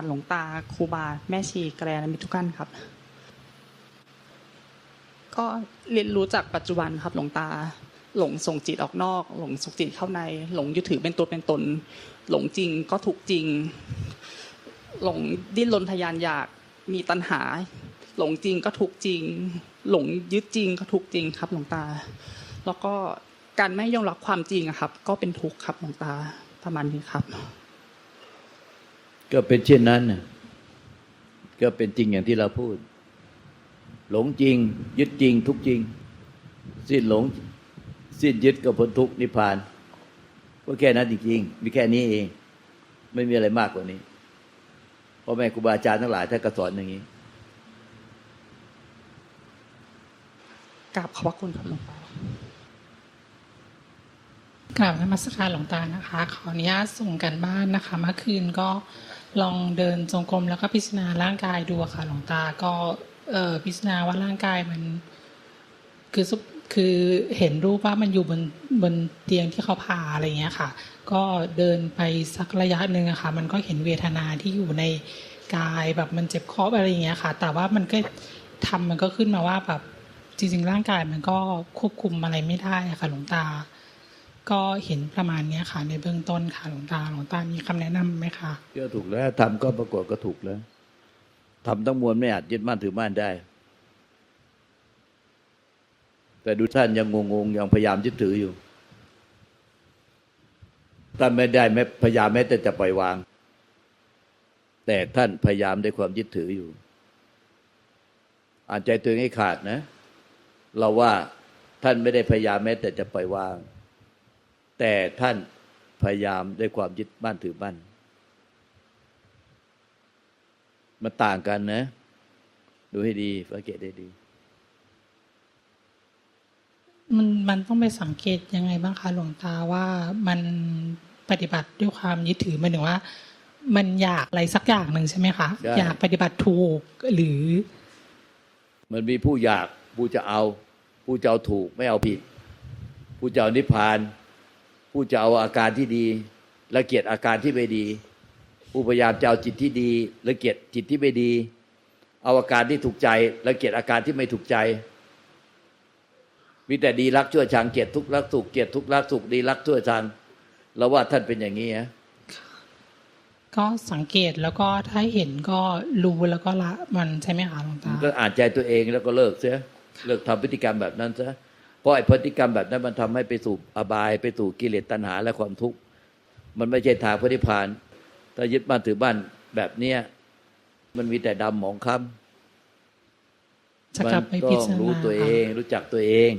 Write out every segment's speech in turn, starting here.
กับขอโอการหลวงตาครูบาแม่ชีแกรนมิทุกท่านครับ ก็เรียนรู้จากปัจจุบันครับหลวงตา หลงส่งจิตออกนอก หลงส่งจิตเข้าใน หลงยึดถือเป็นตัวเป็นตน หลงจริงก็ถูกจริง หลงดิ้นรนทยานอยากมีตัณหา หลงจริงก็ถูกจริง หลงยึดจริงก็ถูกจริงครับหลวงตา แล้วก็การไม่ยอมรับความจริงอะครับ ก็เป็นทุกข์ครับหลวงตาประมาณนี้ครับ ก็เป็นเช่นนั้นนะก็เป็นจริงอย่างที่เราพูด หลงจริง ยึดจริง ทุกจริง สิ้นหลง สิ้นยึดก็พ้นทุกนิพพานก็แค่นั้นจริงๆมีแค่นี้เอง ไม่มีอะไรมากกว่านี้พ่อแม่ครูบาอาจารย์ทั้งหลายท่านก็สอนอย่างนี้กราบขอบพระคุณครับหลวงตากราบนมัสการหลวงตานะคะ ขออนุญาตส่งกันบ้านนะคะ เมื่อคืนก็ ลองเดินจงกรมแล้วก็พิจารณาร่างกายดูค่ะหลวงตาก็เออพิจารณาว่าร่างกายมัน คือซุปคือเห็นรูปว่ามันอยู่บนบนเตียงที่เขาผ่าอะไรเงี้ยค่ะ ก็เดินไปสักระยะหนึ่งอะค่ะ มันก็เห็นเวทนาที่อยู่ในกายแบบมันเจ็บคออะไรอย่างเงี้ยค่ะ แต่ว่ามันก็ทำมันก็ขึ้นมาว่าแบบจริงๆร่างกายมันก็ควบคุมอะไรไม่ได้อะค่ะหลวงตา ก็เห็นประมาณนี้ค่ะ ในเบื้องต้นค่ะหลวงตาหลวงตามีคำแนะนำไหมคะก็ถูกแล้วทำก็ปรากฏก็ถูกแล้วทำทั้งมวลไม่อาจยึดมั่นถือมั่นได้ แต่ดูท่านยังงงๆยังพยายามยึดถืออยู่ท่านไม่ได้แม้พยายามแม้แต่จะปล่อยวาง แต่ท่านพยายามด้วยความยึดถืออยู่ อ่านใจตัวเองให้ขาดนะ เราว่าท่านไม่ได้พยายามแม้แต่จะปล่อยวาง แต่ท่านพยายามด้วยความยึดมั่นถือมั่นมันต่างกันนะ ดูให้ดีสังเกตได้ดี มันมันต้องไปสังเกตยังไงบ้างคะหลวงตาว่ามันปฏิบัติด้วยความยึดถือหมันถึงว่า มันอยากอะไรสักอย่างหนึ่งใช่ไหมคะใช่อยากปฏิบัติถูกหรือ มันมีผู้อยากผู้จะเอา ผู้จะเอาถูกไม่เอาผิด ผู้จะเอานิพพาน ผู้จะเอาอาการที่ดีละเกียดอาการที่ไม่ดี ผู้พยายามจะเอาจิตที่ดีละเกียดจิตที่ไม่ดี เอาอาการที่ถูกใจละเกียดอาการที่ไม่ถูกใจ มีแต่ดีรักชั่วชังเกลียดทุกข์รักสุขเกลียดทุกข์รักสุขดีรักชั่วชังเราว่าท่านเป็นอย่างนี้ฮะก็สังเกตแล้วก็ถ้าเห็นก็รู้แล้วก็ละมันใช่ไหมคะหลวงตาก็อ่านใจตัวเองแล้วก็เลิกเสียเลิกทำพฤติกรรมแบบนั้นซะ เพราะไอ้พฤติกรรมแบบนั้นมันทำให้ไปสู่อบาย ไปสู่กิเลสตัณหาและความทุกข์ มันไม่ใช่ทางพระนิพพาน ถ้ายึดบ้านถือบ้านแบบเนี้ยมันมีแต่ดำหมองคล้จะำมักลับไปต้พิองจารณารู้ตัวเอง รู้จักตัวเอง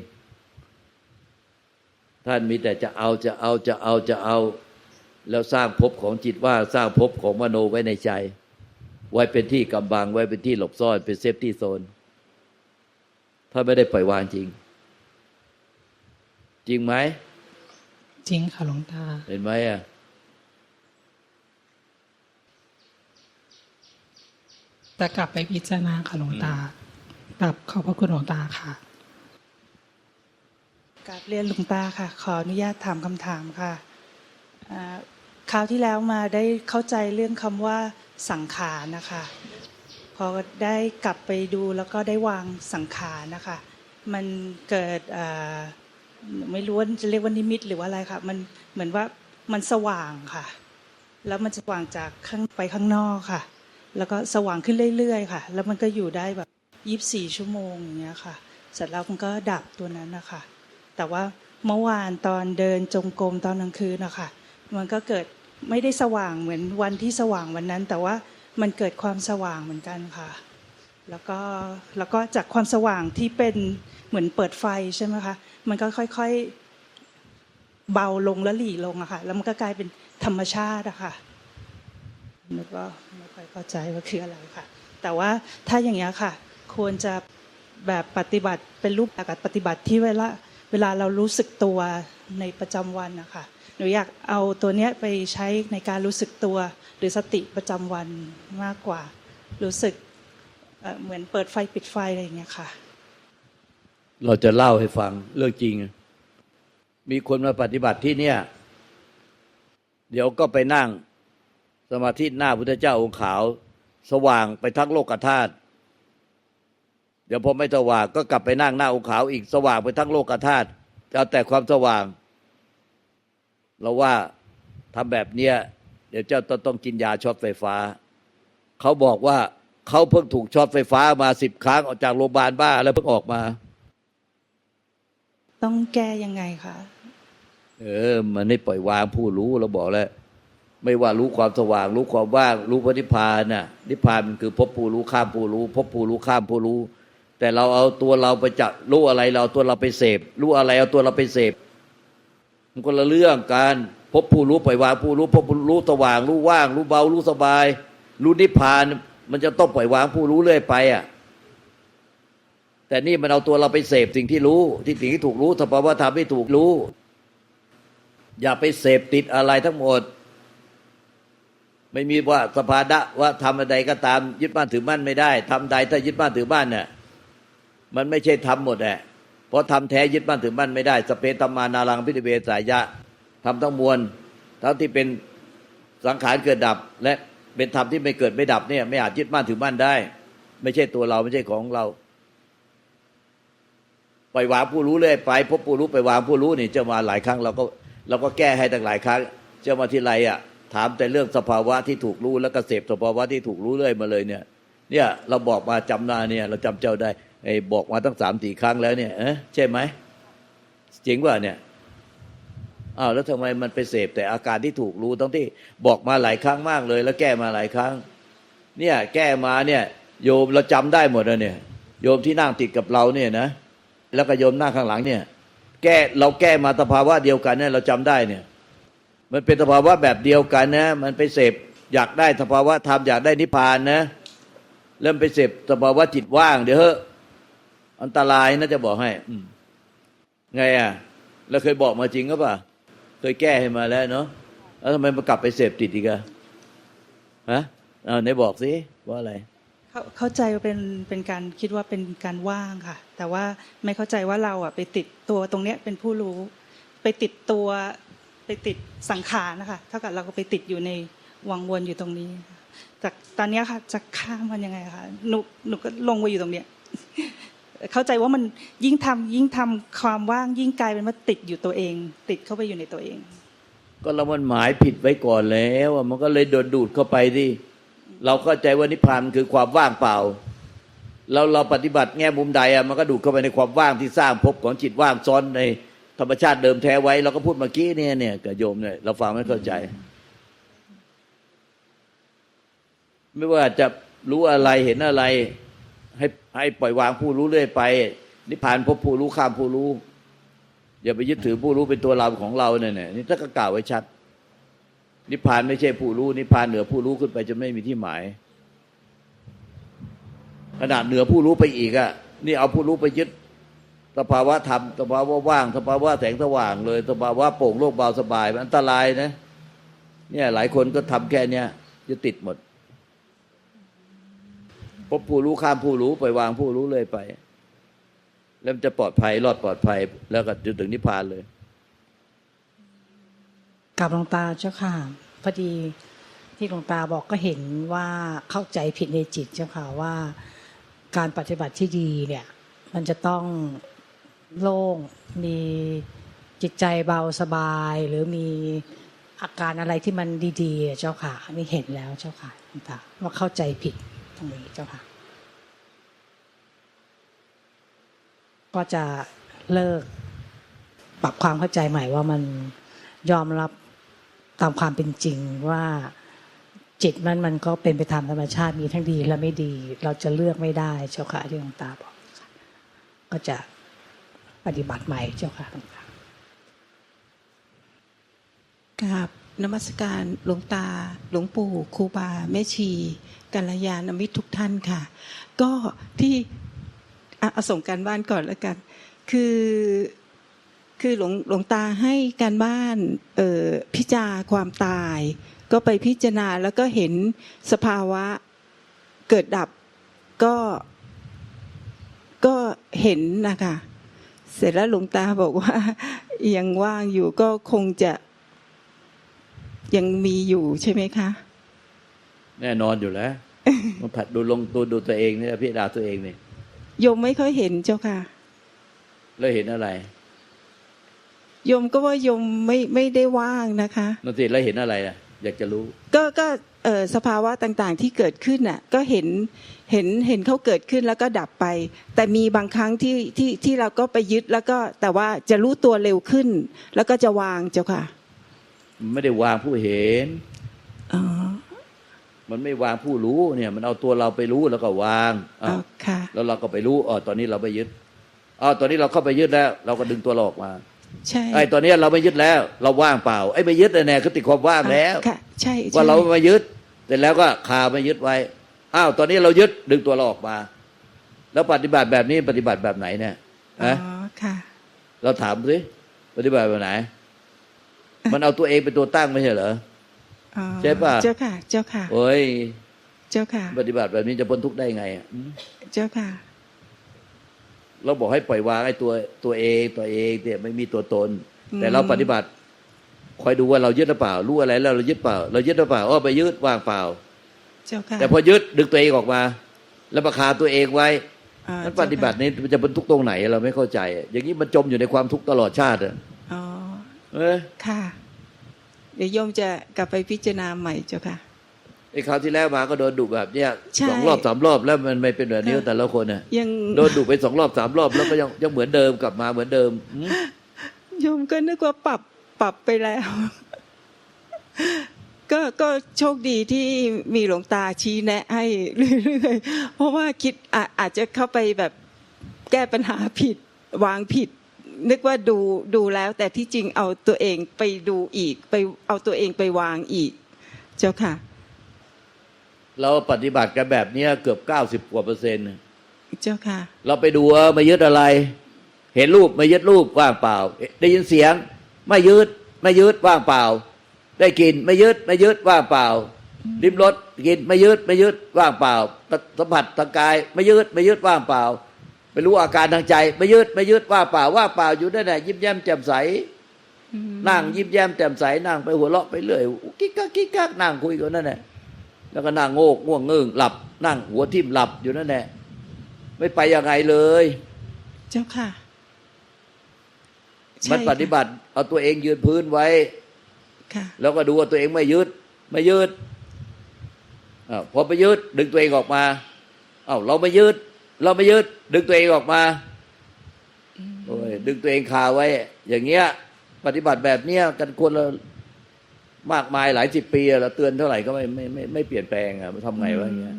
ท่านมีแต่จะเอาจะเอาจะเอาจะเอา แล้วสร้างภพของจิตว่าสร้างภพของมโนไว้ในใจ ไว้เป็นที่กำบังไว้เป็นที่หลบซ่อนเป็นเซฟตี้โซน ถ้าไม่ได้ปล่อยวางจริง จริงไหม จริงค่ะหลวงตา เห็นไหมอะแต่กลับไปพิจารณาค่ะหลวงตากลับขอบพระคุณหลวงตาค่ะกราบเรียนหลวงตาค่ะ ขออนุญาตถามคำถามค่ะอ่าคราวที่แล้วมาได้เข้าใจเรื่องคำว่าสังขารนะคะ พอได้กลับไปดูแล้วก็ได้วางสังขารนะคะ มันเกิดอ่า ไม่รู้ว่าจะเรียกว่านิมิตหรือว่าอะไรค่ะ มันเหมือนว่ามันสว่างค่ะ แล้วมันจะสว่างจากข้างไปข้างนอกค่ะ แล้วก็สว่างขึ้นเรื่อยๆค่ะ แล้วมันก็อยู่ได้แบบยี่บสี่ชั่วโมงอย่างเงี้ยค่ะ เสร็จแล้วมันก็ดับตัวนั้นนะคะแต่ว่าเมื่อวานตอนเดินจงกรมตอนกลางคืนนะคะมันก็เกิดไม่ได้สว่างเหมือนวันที่สว่างวันนั้น แต่ว่ามันเกิดความสว่างเหมือนกันค่ะ แล้วก็แล้วก็จากความสว่างที่เป็นเหมือนเปิดไฟใช่ไหมคะมันก็ค่อยๆเบาลงแล้วหลีลงอะค่ะแล้วมันก็กลายเป็นธรรมชาติอะค่ะนึกว่าไม่ค่อยเข้าใจว่าคืออะไรค่ะ แต่ว่าถ้าอย่างเงี้ยค่ะ ควรจะแบบปฏิบัติเป็นรูปแบบปฏิบัติที่เวลาเวลาเรารู้สึกตัวในประจำวันนะคะหนูอยากเอาตัวเนี้ยไปใช้ในการรู้สึกตัวหรือสติประจำวันมากกว่า รู้สึก เหมือนเปิดไฟปิดไฟอะไรอย่างเงี้ยค่ะ เราจะเล่าให้ฟังเรื่องจริง มีคนมาปฏิบัติที่เนี่ย เดี๋ยวก็ไปนั่งสมาธิหน้าพุทธเจ้าองค์ขาว สว่างไปทั้งโลกธาตุเดี๋ยวพอไม่สว่างก็กลับไปนั่งหน้าองค์ขาวอีกสว่างไปทั้งโลกธาตุเอาแต่ความสว่าง เราว่าทำแบบเนี้ยเดี๋ยวเจ้าต้องต้องกินยาช็อตไฟฟ้า เขาบอกว่า เขาเพิ่งถูกช็อตไฟฟ้ามาสิบครั้งออกจากโรงพยาบาลบ้าแล้วเพิ่งออกมา ต้องแก้ยังไงคะเออ มันไม่ปล่อยวางผู้รู้เราบอกแล้ว ไม่ว่ารู้ความสว่าง รู้ความว่าง รู้พระนิพพานน่ะ นิพพานมันคือพบผู้รู้ข้ามผู้รู้ พบผู้รู้ข้ามผู้รู้ แต่เราเอาตัวเราไปจับรู้อะไรเราเอาตัวเราไปเสพรู้อะไรเอาตัวเราไปเสพมันคนละเรื่องการพบผู้รู้ปล่อยวางผู้รู้พบผู้รู้สว่าง รู้ว่าง รู้เบารู้สบาย รู้นิพพาน มันจะต้องปล่อยวางผู้รู้เรื่อยไปอะแต่นี่มันเอาตัวเราไปเสพสิ่งที่รู้ ที่สิ่งที่ถูกรู้สภาวะธรรมที่ถูกรู้ อย่าไปเสพติดอะไรทั้งหมด ไม่มีว่าสภาดะว่าทำอะไรก็ตามยึดบ้านถือบ้านไม่ได้ทำใดถ้ายึดบ้านถือบ้านเนี่ยมันไม่ใช่ทำหมดแหละเพราะทำแท้ยึดบ้านถือบ้านไม่ได้ สเปตมานารังพิเวสายะทำทั้งมวลทั้งที่เป็นสังขารเกิดดับและ เป็นธรรมที่ไม่เกิดไม่ดับเนี่ย ไม่อาจยึดบ้านถือบ้านได้ ไม่ใช่ตัวเราไม่ใช่ของเราปล่อยวางผู้รู้เลยไปพบผู้รู้ไปวางผู้รู้นี่เจะมาหลายครั้งเราก็เราก็แก้ให้ตั้งหลายครั้งเจ้ามาทีไรอะ ถามแต่เรื่องสภาวะที่ถูกรู้แล้วก็เสพสภาวะที่ถูกรู้เรื่อยมาเลยเนี่ย เนี่ยเราบอกมาจำนาเนี่ย เราจำเจ้าได้ไอ้บอกมาตั้งสามสี่ครั้งแล้วเนี่ยเอ๊ะใช่ไหมจริงว่าเนี่ย อ้าวแล้วทำไมมันไปเสพแต่อาการที่ถูกรู้ทั้งที่บอกมาหลายครั้งมากเลย แล้วแก้มาหลายครั้ง เนี่ย แก้มาเนี่ย โยมเราจำได้หมดแล้วเนี่ย โยมที่นั่งติดกับเราเนี่ยนะแล้วก็โยมหน้าข้างหลังเนี่ย แก้เราแก้มาสภาวะเดียวกันเนี่ยเราจำได้เนี่ย มันเป็นสภาวะแบบเดียวกันนะ มันไปเสพอยากได้สภาวะธรรมอยากได้นิพพานนะเริ่มไปเสพสภาวะจิตว่าง เดี๋ยวเฮ้อันตรายนะจะบอกให้อืไงอะเราเคยบอกมาจริงก็ปล่ะ เคยแก้ให้มาแล้วเนาะแล้วทำไมมากลับไปเสพติดอีกอะฮะเอาไหนบอกสิว่าอะไรเข้าเข้าใจว่าเป็นเป็นการคิดว่าเป็นการว่างค่ะ แต่ว่าไม่เข้าใจว่าเราอะ ไปติดตัวตรงเนี้ยเป็นผู้รู้ ไปติดตัวไปติดสังขารนะคะเท่ากับเราก็ไปติดอยู่ในวังวนอยู่ตรงนี้ค่ะจากตอนนี้ค่ะจะข้ามมันยังไงคะหนูหนูก็ลงไปอยู่ตรงเนี้ย เข้าใจว่ามันยิ่งทำยิ่งทำความว่างยิ่งกลายเป็นว่าติดอยู่ตัวเอง ติดเข้าไปอยู่ในตัวเอง ก็เรามันหมายผิดไว้ก่อนแล้วมันก็เลยโดนดูดเข้าไปที่เราเข้าใจว่านิพพานคือความว่างเปล่าเราเราปฏิบัติแง่มุมใดอะมันก็ดูดเข้าไปในความว่างที่สร้างภพของจิตว่างซ้อนในธรรมชาติเดิมแท้ไว้เราก็พูดเมื่อกี้เนี่ยเนี่ยกับโยมเนี่ยเราฟังไม่เข้าใจ ไม่ว่าจะรู้อะไรเห็นอะไร ให้ให้ปล่อยวางผู้รู้เรื่อยไป นิพพานพบผู้รู้ข้ามผู้รู้ อย่าไปยึดถือผู้รู้เป็นตัวเราของเราเนี่ยเนี่ยนี่ถ้าก็กล่าวไว้ชัด นิพพานไม่ใช่ผู้รู้ นิพพานเหนือผู้รู้ขึ้นไปจะไม่มีที่หมาย ขนาดเหนือผู้รู้ไปอีกอะนี่เอาผู้รู้ไปยึดสภาวะธรรมสภาวะว่างสภาวะแสงสว่างเลยสภาวะโปร่งโล่งเบาสบายมันอันตรายนะ เนี่ยหลายคนก็ทำแค่เนี้ยจะติดหมด พบผู้รู้ข้ามผู้รู้ไปวางผู้รู้เลยไป แล้วมันจะปลอดภัยรอดปลอดภัย แล้วก็จนถึงนิพพานเลยกับหลวงตาเจ้าค่ะพอดีที่หลวงตาบอกก็เห็นว่าเข้าใจผิดในจิตเจ้าค่ะว่าการปฏิบัติที่ดีเนี่ย มันจะต้องโล่งมีจิตใจเบาสบาย หรือมีอาการอะไรที่มันดีๆ เจ้าค่ะนี่เห็นแล้วเจ้าค่ะหลวงตาว่าเข้าใจผิด รงนี้เจ้าค่ะ ก็จะเลิกปรับความเข้าใจใหม่ว่ามันยอมรับตามความเป็นจริงว่าจิตมันมันก็เป็นไปตามธรรมชาติมีทั้งดีและไม่ดี เราจะเลือกไม่ได้เจ้าค่ะที่หลวงตาบอกก็จะปฏิบัติใหม่เจ้าค่ะหลวงตากราบ นมัสการหลวงตา หลวงปู่ครูบาแม่ชีกัลยาณมิตรทุกท่านค่ะ ก็ที่อะส่งการบ้านก่อนแล้วกัน คือคือหลวงหลวงตาให้การบ้านเออพิจารความตาย ก็ไปพิจารณาแล้วก็เห็นสภาวะเกิดดับก็ก็เห็นนะคะเสร็จแล้วหลวงตาบอกว่ายังว่างอยู่ก็คงจะ ยังมีอยู่ใช่ไหมคะ แน่นอนอยู่แล้วมันผัดดูลงตัวดูตัวเองเนี่ยพิจารณาตัวเองเนี่ยโยมไม่ค่อยเห็นเจ้าค่ะ แล้วเห็นอะไรโยมก็ว่าโยมไม่ไม่ได้ว่างนะคะนั่นสิแล้วเห็นอะไรอะ อยากจะรู้ ก็ก็เอ่อสภาวะต่างๆที่เกิดขึ้นน่ะ ก็เห็นเห็นเห็นเขาเกิดขึ้นแล้วก็ดับไป แต่มีบางครั้งที่ที่ที่เราก็ไปยึดแล้วก็แต่ว่าจะรู้ตัวเร็วขึ้น แล้วก็จะวางเจ้าค่ะมัน ไม่ได้วางผู้เห็นอ๋อมันไม่วางผู้รู้เนี่ย มันเอาตัวเราไปรู้แล้วก็วางอะอ๋อค่ะแล้วเราก็ไปรู้อ๋อตอนนี้เราไปยึดอ๋อตอนนี้เราเข้าไปยึดแล้ว เราก็ดึงตัวเราออกมา ใช่ไอ้ตอนนี้เราไม่ยึดแล้ว เราว่างเปล่า ไอ้ไม่ยึดแน่ๆคือติดความว่างแล้วค่ะใช่ใช่ว่าเราไม่ยึดแต่แล้วก็คาไม่ยึดไว้อ้าวตอนนี้เรายึดดึงตัวเราออกมา แล้วปฏิบัติแบบนี้ปฏิบัติแบบไหนเนี่ยอ๋อนะค่ะ เราถามสิปฏิบัติแบบไหน มันเอาตัวเองเป็นตัวตั้งไม่ใช่เหรออ๋อใช่ป่ะเจ้าค่ะ เจ้าค่ะโอ้ยเจ้าค่ะ ปฏิบัติแบบนี้จะพ้นทุกข์ได้ไงอะอืมเจ้าค่ะ เราบอกให้ปล่อยวางไอ้ตัวตัวเองตัวเองเนี่ยไม่มีตัวตนอืมแต่เราปฏิบัติคอยดูว่าเรายึดหรือเปล่า รู้อะไรแล้วเรายึดเปล่า เรายึดหรือเปล่าอ้อไปยึดว่างเปล่า เจ้าค่ะ แต่พอยึดดึงตัวเองออกมา แล้วประคาตัวเองไว้อ่านั้นปฏิบัตินี้มันจะบรรทุกข์ตรงไหนเราไม่เข้าใจ อย่างนี้มันจมอยู่ในความทุกข์ตลอดชาติอะ อ๋อเอ้ยค่ะ เดี๋ยวโยมจะกลับไปพิจารณาใหม่เจ้าค่ะไอ้คราวที่แล้วมาก็โดนดุแบบเนี้ยใช่สองรอบสามรอบแล้วมันไม่เป็นแบบนี้ค่ะแต่ละคนน่ะยังโดนดุไปสองรอบสามรอบแล้วก็ยังยังเหมือนเดิมกลับมาเหมือนเดิมหืมโยมก็นึกว่าปรับปรับไปแล้ว ก็ก็โชคดีที่มีหลวงตาชี้แนะ ให้เรื่อยๆเพราะว่าคิดอาอาจจะเข้าไปแบบแก้ปัญหาผิดวางผิด นึกว่าดูดูแล้ว แต่ที่จริงเอาตัวเองไปดูอีก ไปเอาตัวเองไปวางอีก เจ้าค่ะ เราปฏิบัติกันแบบเนี้ยเกือบเก้าสิบกว่าเปอร์เซ็นต์เจ้าค่ะ เราไปดูว่าไม่ยึดอะไร เห็นรูปไม่ยึดรูปว่างเปล่า ได้ยินเสียง ไม่ยึดไม่ยึดว่างเปล่า ได้กลินไม่ยึดไม่ยึดว่างเปล่าริมรสกินไม่ยึดไม่ยึดว่างเปล่าสัมผัสทางกาย ไม่ยึดไม่ยึดว่างเปล่า ไปรู้อาการทางใจ ไม่ยึดไม่ยึดว่างเปล่าว่างเปล่าอยู่นั่นแหละยิ้มแย้มแจ่มใสนั่งยิ้มแย้มแจ่มใสนั่งไปหัวเราะไปเรื่อยกิ๊กกักกิ๊กกักนั่งคุยกันนั่นแหละแล้วก็นั่งโงกง่วงเงิงหลับ นั่งหัวทิ่มหลับอยู่นั่นแหละไม่ไปยังไงเลย เจ้าค่ะใช่มันปฏิบัติ เอาตัวเองยืนพื้นไว้ค่ะแล้วก็ดูว่าตัวเองไม่ยึดไม่ยึดอาพอไปยึดดึงตัวเองออกมา เอ้าเราไม่ยึด เราไม่ยึดดึงตัวเองออกมาโอ้ยดึงตัวเองคาไว้ อย่างเงี้ย ปฏิบัติแบบเนี้ยกันคนละมากมายหลายสิบปีอะเราเตือนเท่าไหร่ก็ไม่ไม่ไม่ไม่เปลี่ยนแปลงอะมันทำไงวะอย่างเงี้ย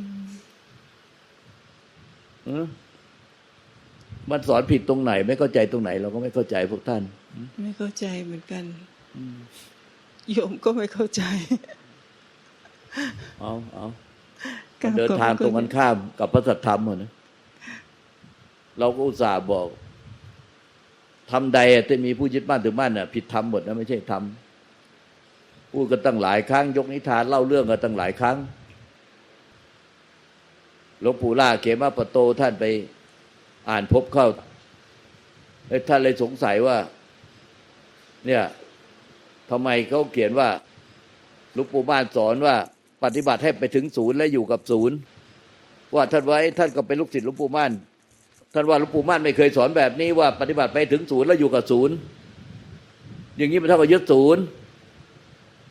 หือมันสอนผิดตรงไหน ไม่เข้าใจตรงไหน เราก็ไม่เข้าใจพวกท่าน ไม่เข้าใจเหมือนกันโยมก็ไม่เข้าใจเอาเอากราบเดินขอบพระทางตรงคุกัณนข้ามกับพระสัทธรรมหมดนะ เราก็อุตส่าห์บอกทำใดอะมีผู้ยึดมั่นถือมั่นอะผิดธรรมหมดนะไม่ใช่ธรรมพูดกันตั้งหลายครั้ง ยกนิทานเล่าเรื่องกันตั้งหลายครั้งหลวงปู่ล่าเขมาปโตท่านไปอ่านพบเข้าท่านเลยสงสัยว่า เนี่ยทำไมเขาเขียนว่าหลวงปู่ม่านสอนว่า ปฏิบัติให้ไปถึงศูนย์และอยู่กับศูนย์ว่าท่านไว้ท่านก็เป็นลูกศิษย์หลวงปู่ม่าน ท่านว่าหลวงปู่ม่านไม่เคยสอนแบบนี้ว่าปฏิบัติไปถึงศูนย์แล้วอยู่กับศูนย์อย่างนี้มันเท่ากับยึดศูนย์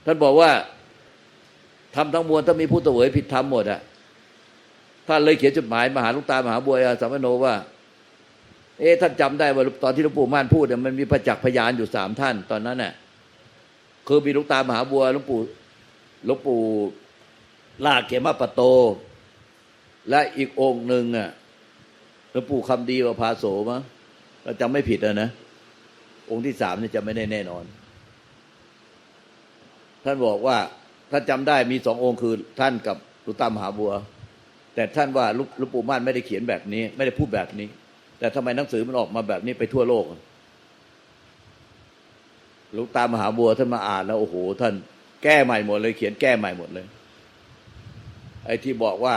ท่านบอกว่าทำทั้งมวลถ้ามีผู้เสวยผิดธรรมหมดอะท่านเลยเขียนจดหมายมาหาลูกตามหาบัวสามโนว่า เอ๊ะท่านจำได้ว่าตอนที่หลวงปู่ม่านพูดเนี่ยมันมีประจักษ์พยานอยู่สามท่านตอนนั้นน่ะคือมีลูกตามหาบัวหลวงปู่หลวงปู่ลาเขมาปโต และอีกองค์หนึ่งอะ หลวงปู่คำดีวภาโสมั้งเราจำไม่ผิดอะนะ องค์ที่สามนี่จะไม่ได้แน่นอน ท่านบอกว่าท่านจำได้มีสององค์คือท่านกับลุตามหาบัว แต่ท่านว่าลวงหลปู่ม่านไม่ได้เขียนแบบนี้ ไม่ได้พูดแบบนี้ แต่ทำไมหนังสือมันออกมาแบบนี้ไปทั่วโลกลวงตามหาบัวท่านมาอ่านแล้วโอ้โห ท่านแก้ใหม่หมดเลย เขียนแก้ใหม่หมดเลย ไอ้ที่บอกว่า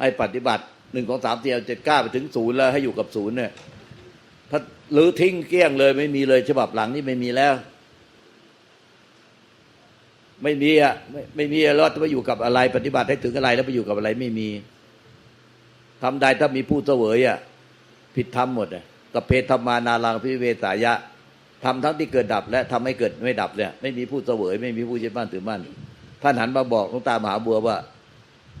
ให้ปฏิบัติ หนึ่งของสามเตียเจ็ดเก้าไปถึงศูนย์แล้วให้อยู่กับศูนย์เนี่ยถ้าหรือทิ้งเกลี้ยงเลยไม่มีเลย ฉบับหลังนี่ไม่มีแล้ว ไม่มีอะไม่ไม่มีอะแล้วจะไปอยู่กับอะไร ปฏิบัติให้ถึงอะไรแล้วไปอยู่กับอะไรไม่มีทำใดถ้ามีผู้เสวยอะผิดธรรมหมดอะกับเพธรรมานารังพิเวสายะทำทั้งที่เกิดดับ และทำให้เกิดไม่ดับเนี่ยไม่มีผู้เสวย ไม่มีผู้ยึดมั่นถือมั่นท่านหันมาบอกหลวงตามหาบัวว่า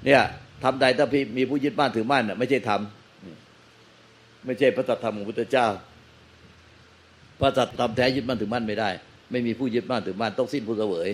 เนี่ย ทำใดถ้ามีผู้ยึดมั่นถือมั่นน่ะไม่ใช่ธรรมไม่ใช่พระสัทธรรมของพุทธเจ้า พระสัตธรรมแท้ยึดมั่นถือมั่นไม่ได้ ไม่มีผู้ยึดมั่นถือมั่นต้องสิ้นผู้เสวย